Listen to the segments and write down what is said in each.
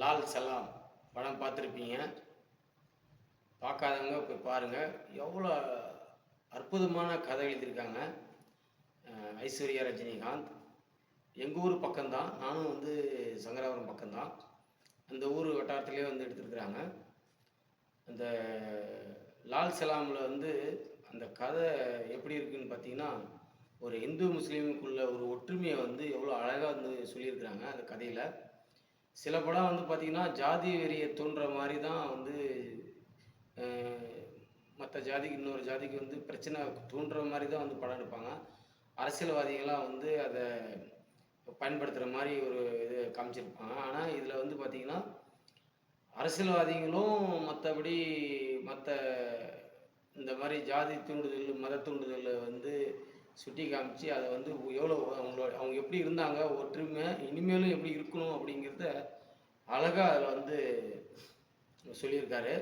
லால் சலாம் படம் பார்த்துருப்பீங்க. பார்க்காதவங்க போய் பாருங்கள் எவ்வளோ அற்புதமான கதை எழுதியிருக்காங்க. ஐஸ்வர்யா ரஜினிகாந்த். எங்கள் ஊர் பக்கம்தான். நானும் வந்து சங்கராபுரம் பக்கம்தான். அந்த ஊர் வட்டாரத்திலே வந்து எடுத்துருக்குறாங்க. அந்த லால் சலாமில் வந்து அந்த கதை எப்படி இருக்குன்னு பார்த்தீங்கன்னா ஒரு இந்து முஸ்லீமுக்குள்ள ஒரு ஒற்றுமையை வந்து எவ்வளோ அழகாக வந்து சொல்லியிருக்கிறாங்க அந்த கதையில். சில படம் வந்து பார்த்திங்கன்னா ஜாதி வெறியை தோன்ற மாதிரி தான் வந்து மற்ற ஜாதிக்கு இன்னொரு ஜாதிக்கு வந்து பிரச்சனை தூண்டுற மாதிரி தான் வந்து படம் எடுப்பாங்க. அரசியல்வாதிகளாக வந்து அதை பயன்படுத்துகிற மாதிரி ஒரு இது காமிச்சிருப்பாங்க. ஆனால் இதில் வந்து பார்த்திங்கன்னா அரசியல்வாதிகளும் மற்றபடி மற்ற இந்த மாதிரி ஜாதி தூண்டுதல் மத தூண்டுதலை வந்து சுட்டி காமிச்சு அதை வந்து எவ்வளோ அவங்களோட அவங்க எப்படி இருந்தாங்க ஒற்றுமை இனிமேலும் எப்படி இருக்கணும் அப்படிங்கிறத அழகாக அதில் வந்து சொல்லியிருக்காரு.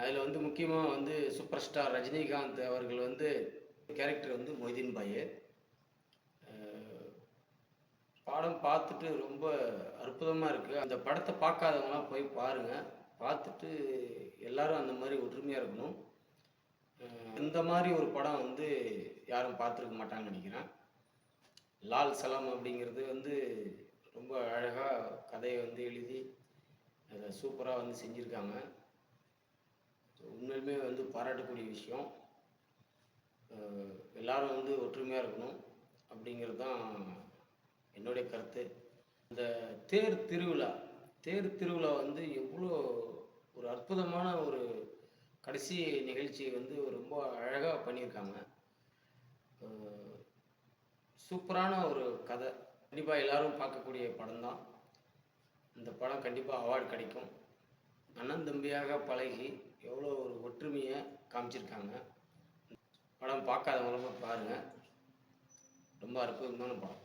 அதில் வந்து முக்கியமாக வந்து சூப்பர் ஸ்டார் ரஜினிகாந்த் அவர்கள் வந்து கேரக்டர் வந்து மொய்தீன் பாய். படம் பார்த்துட்டு ரொம்ப அற்புதமாக இருக்குது அந்த படத்தை பார்க்காதவங்களாம் போய் பாருங்கள் பார்த்துட்டு எல்லாரும் அந்த மாதிரி ஒற்றுமையாக இருக்கணும். இந்த மாதிரி ஒரு படம் வந்து யாரும் பார்த்துருக்க மாட்டாங்கன்னு நினைக்கிறேன். லால் சலாம் அப்படிங்கிறது வந்து ரொம்ப அழகாக கதையை வந்து எழுதி அதை சூப்பராக வந்து செஞ்சுருக்காங்க. உண்மையுமே வந்து பாராட்டக்கூடிய விஷயம். எல்லாரும் வந்து ஒற்றுமையாக இருக்கணும் அப்படிங்கிறது தான் என்னுடைய கருத்து. இந்த தேர் திருவிழா தேர் திருவிழா வந்து எவ்வளோ ஒரு அற்புதமான ஒரு கடைசி நிகழ்ச்சியை வந்து ரொம்ப அழகாக பண்ணியிருக்காங்க. சூப்பரான ஒரு கதை. கண்டிப்பாக எல்லாரும் பார்க்கக்கூடிய படம் தான் இந்த படம் கண்டிப்பாக அவார்டு கிடைக்கும். அண்ணன் தம்பியாக பழகி எவ்வளோ ஒரு ஒற்றுமையை காமிச்சிருக்காங்க. படம் பார்க்காதவங்களும் பாருங்கள் ரொம்ப அற்புதமான படம்.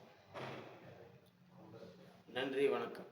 நன்றி வணக்கம்.